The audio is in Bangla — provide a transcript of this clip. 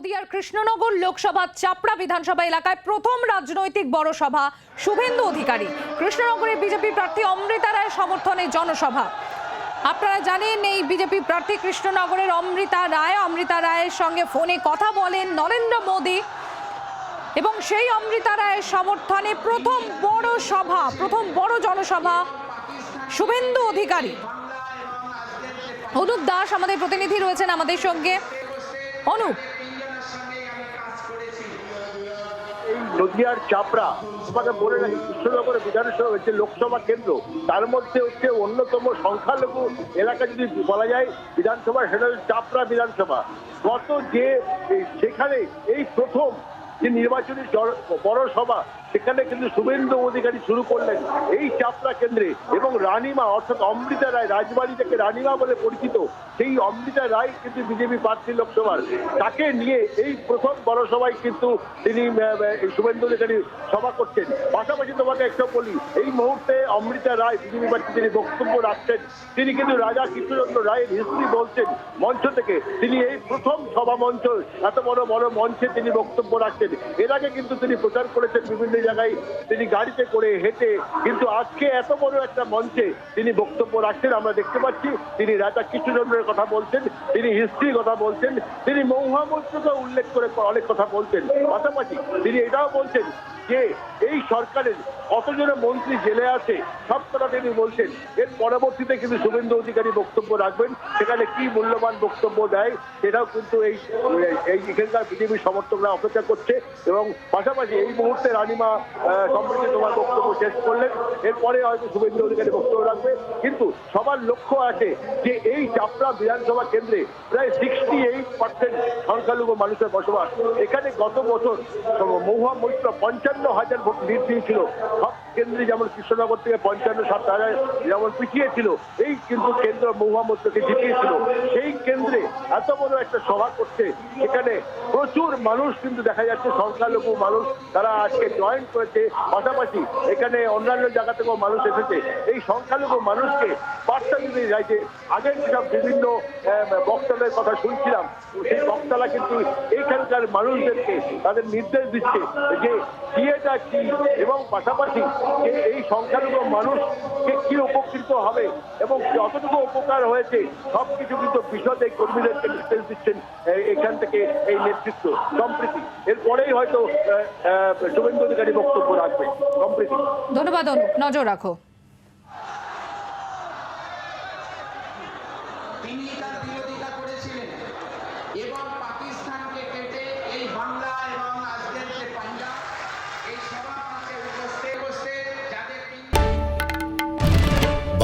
নদিয়ার কৃষ্ণনগর লোকসভা চাপড়া বিধানসভা এলাকায় প্রথম রাজনৈতিক বড় সভা শুভেন্দু অধিকারী। কৃষ্ণনগরের বিজেপি প্রার্থী অমৃতা রায়ের সমর্থনে জনসভা। আপনারা জানেন, এই বিজেপি প্রার্থী কৃষ্ণনগরের অমৃতা রায়। অমৃতা রায়ের সঙ্গে ফোনে কথা বলেন নরেন্দ্র মোদী এবং সেই অমৃতা রায়ের সমর্থনে প্রথম বড় সভা প্রথম বড় জনসভা শুভেন্দু অধিকারী। অনুপ দাস আমাদের প্রতিনিধি রয়েছেন আমাদের সঙ্গে। অনুপ এই নদিয়ার চাপড়া তোমাকে বলে রাখি কৃষ্ণনগর বিধানসভা হচ্ছে লোকসভা কেন্দ্র। তার মধ্যে হচ্ছে অন্যতম সংখ্যালঘু এলাকা যদি বলা যায়, বিধানসভা সেটা হচ্ছে চাপড়া বিধানসভা। গত যে সেখানে এই প্রথম যে নির্বাচনী বড় সভা সেখানে কিন্তু শুভেন্দু অধিকারী শুরু করলেন এই চাপড়া কেন্দ্রে এবং রানীমা, অর্থাৎ অমৃতা রায় রাজবাড়ি থেকে রানীমা বলে পরিচিত, সেই অমৃতা রায় কিন্তু বিজেপি প্রার্থী লোকসভার। তাকে নিয়ে এই প্রথম বড় সভায় কিন্তু তিনি শুভেন্দু অধিকারী সভা করছেন। পাশাপাশি তোমাকে একটা বলি, এই মুহূর্তে অমৃতা রায় বিজেপি প্রার্থী তিনি বক্তব্য রাখছেন, তিনি কিন্তু রাজা কৃষ্ণচন্দ্র রায়ের হিস্ট্রি বলছেন মঞ্চ থেকে। তিনি এই প্রথম সভা মঞ্চ, এত বড় বড় মঞ্চে তিনি বক্তব্য রাখছেন। এর আগে কিন্তু তিনি প্রচার করেছেন বিভিন্ন জায়গায় তিনি গাড়িতে করে হেঁটে, কিন্তু আজকে এত বড় একটা মঞ্চে তিনি বক্তব্য রাখছেন, আমরা দেখতে পাচ্ছি তিনি রাজা কৃষ্ণচন্দ্রের কথা বলছেন, তিনি হিস্ট্রির কথা বলছেন, তিনি মৌহামন্ত্রকে উল্লেখ করে অনেক কথা বলছেন। পাশাপাশি তিনি এটাও বলছেন যে এই সরকারের কতজনের মন্ত্রী জেলে আছে সব কথা তিনি বলছেন। এর পরবর্তীতে কিন্তু শুভেন্দু অধিকারী বক্তব্য রাখবেন। সেখানে কি মূল্যবান বক্তব্য দেয় সেটাও কিন্তু এই এই এখানকার বিজেপি সমর্থকরা অপেক্ষা করছে এবং পাশাপাশি এই মুহূর্তে রানিমা আহ, সম্প্রতি তোমার বক্তব্য শেষ করলেন। এরপরে হয়তো শুভেন্দু অধিকারী বক্তব্য রাখবে। কিন্তু সবার লক্ষ্য আছে যে এই চাপড়া বিধানসভা কেন্দ্রে প্রায় সিক্সটি এইট পার্সেন্ট সংখ্যালঘু মানুষের বসবাস। এখানে গত বছর মহুয়া মৈত্র পঞ্চান্ন হাজার ভোট লিড দিয়েছিল সব কেন্দ্রে যেমন কৃষ্ণনগর থেকে পঞ্চান্ন সাত হাজার যেমন পিছিয়ে ছিল এই কিন্তু কেন্দ্র মহুয়া মৈত্রকে জিতিয়েছিল। সেই কেন্দ্রে এত বড় একটা সভা করছে, সেখানে প্রচুর মানুষ কিন্তু দেখা যাচ্ছে, সংখ্যালঘু মানুষ তারা আজকে জয়েন করেছে। পাশাপাশি এখানে অন্যান্য জায়গা থেকেও মানুষ এসেছে। এই সংখ্যালঘু মানুষকে বার্তা দিতে চাইছে আগের যেসব বিভিন্ন বক্তাদের কথা শুনছিলাম, সেই বক্তারা কিন্তু এইখানকার মানুষদেরকে তাদের নির্দেশ দিচ্ছে যে বিয়েটা কি এবং পাশাপাশি এই সংখ্যালঘু মানুষকে কি উপকৃত হবে এবং যতটুকু উপকার হয়েছে সবকিছু কিন্তু বিশদে কর্মীদেরকে নির্দেশ দিচ্ছেন এখান থেকে এই নেতৃত্ব সম্প্রীতি। এরপরেই হয়তো শুভেন্দু অধিকারী বক্তব্য রাখবে সম্প্রীতি। ধন্যবাদ নজর রাখো। তিনি তার বিরোধিতা করেছিলেন এবং পাকিস্তানকে কেটে এই বাংলা এবং আজকের যে